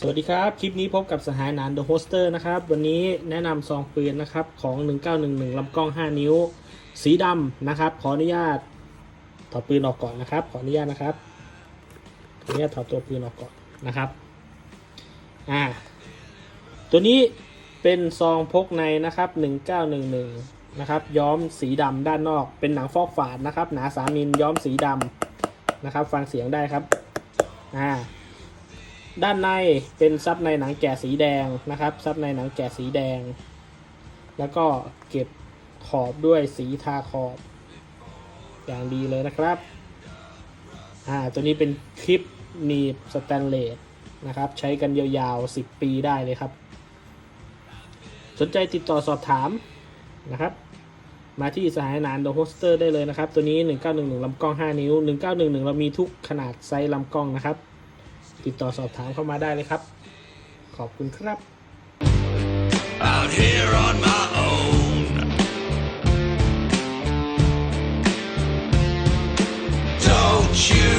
สวัสดีครับ คลิปนี้พบกับสหายนาน The Hoster นะครับ วันนี้แนะนำซองปืนนะครับของ 1911ลำกล้อง 5 นิ้ว สีดำนะครับ ขออนุญาตถอดปืนออกก่อนนะครับ ขออนุญาตนะครับขออนุญาตถอดตัวปืนออกก่อนนะครับอ่าตัวนี้เป็นซองพกในนะครับ 1911นะครับ ย้อมสีดำด้านนอก เป็นหนังฟอกฝาดนะครับ หนา3มิลย้อมสีดำนะครับ ฟังเสียงได้ครับอ่า ด้านในเป็นซับในหนังแกะสีแดงนะครับ ซับในหนังแกะสีแดง แล้วก็เก็บขอบด้วยสีทาขอบอย่างดีเลยนะครับ อ่า ตัวนี้เป็นคลิปหนีบสแตนเลสนะครับ ใช้กันยาวๆ 10 ปีได้เลยครับ สนใจติดต่อสอบถามนะครับ มาที่สหายนานโดโฮสเตอร์ได้เลยนะครับ ตัวนี้ 1911ลำกล้อง 5 นิ้ว 1911 เรามีทุกขนาดไซส์ลำกล้องนะครับ ติดต่อสอบถามเข้ามาได้เลยครับ ขอบคุณครับ out here on my own. Don't you?